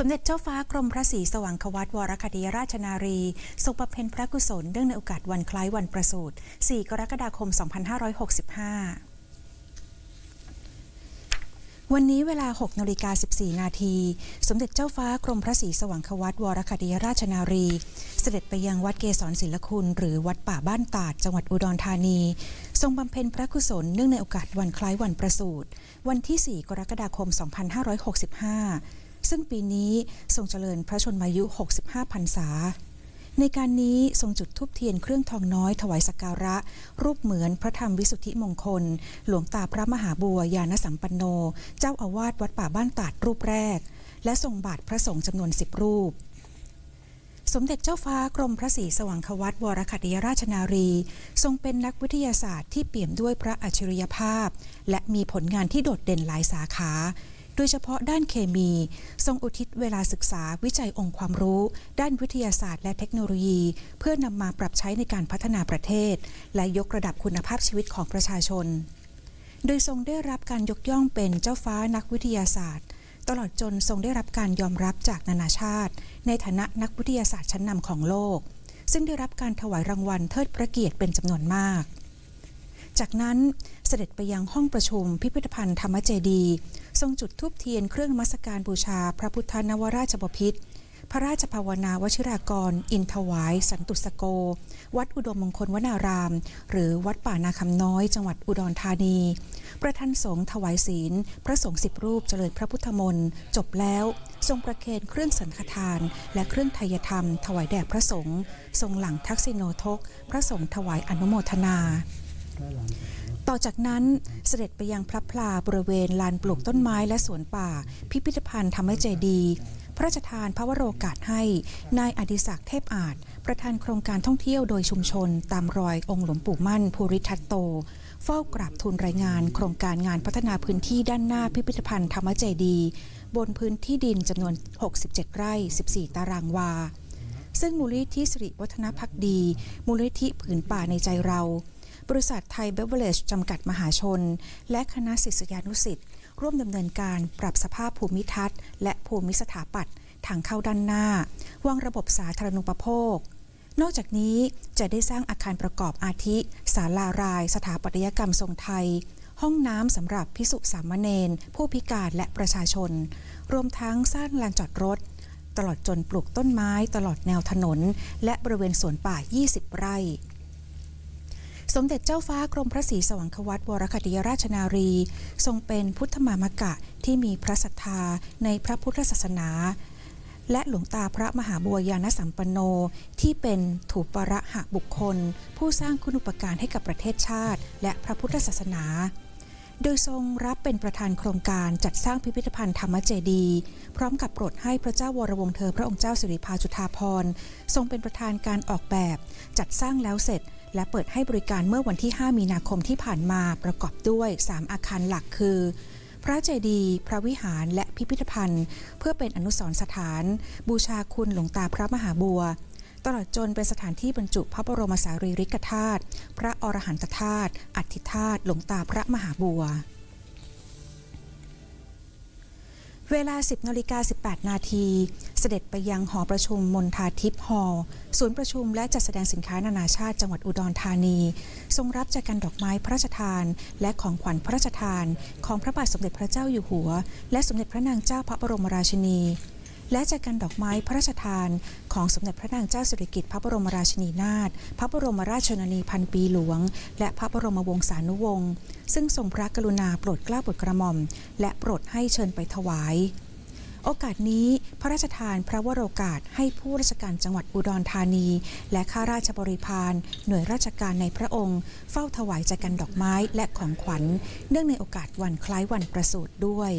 สมเด็จเจ้าฟ้ากรมพระศรีสว่างควัตวรคดีราชนารีทรงประเพณพระกุศลเนื่องในโอกาสวันคล้ายวันประสูติ 4 กรกฎาคม 2565วันนี้เวลา 6นาฬิกา14 นาที สมเด็จเจ้าฟ้ากรมพระศรีสว่างควัตวรคดีราชนารี เสด็จไปยังวัดเกศรศิลคุณ หรือวัดป่าบ้านตาด จังหวัดอุดรธานี ทรงบำเพ็ญพระกุศลเนื่องในโอกาสวันคล้ายวันประสูติ วันที่ 4 กรกฎาคม 2565 ซึ่งปีนี้ทรงเจริญพระชนมายุ 65 พรรษา ในการนี้ทรงจุดธูปเทียนเครื่องทองน้อยถวายสักการะ รูปเหมือนพระธรรมวิสุทธิมงคล หลวงตาพระมหาบัวยานสัมปันโน เจ้าอาวาสวัดป่าบ้านตาดรูปแรก และทรงบาทพระสงฆ์จำนวนสิบรูปสมเด็จเจ้าฟ้ากรมพระศรีสว่างควัตวรคติยราชนารี ทรงเป็นนักวิทยาศาสตร์ที่เปี่ยมด้วยพระอัจฉริยภาพ และมีผลงานที่โดดเด่นหลายสาขา โดยเฉพาะด้านเคมี ทรงอุทิศเวลาศึกษาวิจัยองค์ความรู้ ด้านวิทยาศาสตร์และเทคโนโลยี เพื่อนำมาปรับใช้ในการพัฒนาประเทศ และยกระดับคุณภาพชีวิตของประชาชน โดยทรงได้รับการยกย่องเป็นเจ้าฟ้านักวิทยาศาสตร์ ตลอดจนทรงได้รับการยอมรับจากนานาชาติ ในฐานะนักวิทยาศาสตร์ชั้นนำของโลก ซึ่งได้รับการถวายรางวัลเทิดพระเกียรติเป็นจำนวนมาก จากนั้นเสด็จไปยังห้องประชุมพิพิธภัณฑ์ธรรมเจดี ทรงจุดธูปเทียนเครื่องมัสการบูชาพระพุทธนวราชบพิตรพระราชภาวนาวชิรากร อินทวาย สันตุสโก วัดอุดมมงคลวนาราม หรือวัดป่านาคำน้อย จังหวัดอุดรธานี ประธานสงฆ์ถวายศีล พระสงฆ์สิบรูปเจริญพระพุทธมนต์จบแล้ว ทรงประเคนเครื่องสังฆทาน และเครื่องไทยธรรม ถวายแด่พระสงฆ์ทรงหลังทักษิโนทก พระสงฆ์ถวายอนุโมทนา ต่อจากนั้นเสด็จไปยังพระพลาบริเวณลานปลูกต้นไม้และสวนป่า พิพิธภัณฑ์ธรรมเจดี พระราชทานพระวโรกาสให้ นายอดิศักดิ์เทพอาจ ประธานโครงการท่องเที่ยวโดยชุมชน ตามรอยองค์หลวงปู่มั่นภูริทัตโต เฝ้ากราบทูลรายงาน โครงการงานพัฒนาพื้นที่ด้านหน้าพิพิธภัณฑ์ธรรมเจดี บนพื้นที่ดินจำนวน 67 ไร่ 14 ตารางวา ซึ่งมูลนิธิสิริวัฒนพักดี มูลนิธิผืนป่าในใจเรา บริษัทไทยเบเวอร์เลจจำกัดมหาชน และคณะศิษยานุสิษย์ร่วมดำเนินการปรับสภาพภูมิทัศน์และภูมิสถาปัตย์ทางเข้าด้านหน้าวางระบบสาธารณูปโภคนอกจากนี้จะได้สร้างอาคารประกอบอาทิศาลาราย สถาปัตยกรรมทรงไทย ห้องน้ำสำหรับพิสุสามเณรผู้พิการและประชาชน รวมทั้งสร้างลานจอดรถ ตลอดจนปลูกต้นไม้ตลอดแนวถนน และบริเวณสวนป่า 20 ไร่ สมเด็จเจ้าฟ้ากรมพระศรีสว่างควัตวรคติยราชนารี ทรงเป็นพุทธมามกะที่มีพระศรัทธาในพระพุทธศาสนา และหลวงตาพระมหาบัวยานสัมปันโน ที่เป็นถูประหะบุคคล ผู้สร้างคุณูปการให้กับประเทศชาติ และพระพุทธศาสนาโดยทรงรับเป็นประธานโครงการจัดสร้างพิพิธภัณฑ์ธรรมเจดียพร้อมกับโปรดให้พระเจ้าวรวงเธอพระองค์เจ้าสิริพาจุฑาภรณ์ ทรงเป็นประธานการออกแบบ จัดสร้างแล้วเสร็จ และเปิดให้บริการเมื่อวันที่ 5 มีนาคมที่ผ่านมาประกอบด้วย 3 อาคารหลักคือ พระเจดีย์พระวิหารและพิพิธภัณฑ์ เพื่อเป็นอนุสรณ์สถาน บูชาคุณหลวงตาพระมหาบัว ตลอดจนเป็นสถานที่บรรจุพระบรมสารีริกธาตุพระอรหันตธาตุอัฐิธาตุหลวงตาพระมหาบัว เวลา 10นาฬิกา18 นาที เสด็จไปยังหอประชุมมนทาทิพย์ฮอลศูนย์ประชุมและจัดแสดงสินค้านานาชาติจังหวัดอุดรธานี ทรงรับจากการดอกไม้พระราชทาน และของขวัญพระราชทาน ของพระบาทสมเด็จพระเจ้าอยู่หัว และสมเด็จพระนางเจ้าพระบรมราชินี และจากการดอกไม้พระราชทานของสมเด็จพระนางเจ้าสิริกิติ์พระบรมราชินีนาถ พระบรมราชชนนีพันปีหลวง และพระบรมวงศานุวงศ์ ซึ่งทรงพระกรุณาโปรดเกล้าโปรดกระหม่อม และโปรดให้เชิญไปถวาย โอกาสนี้พระราชทานพระวโรกาสให้ผู้ราชการจังหวัดอุดรธานี และข้าราชบริพารหน่วยราชการในพระองค์ เฝ้าถวายจากกันดอกไม้และของขวัญ เนื่องในโอกาสวันคล้ายวันประสูติด้วย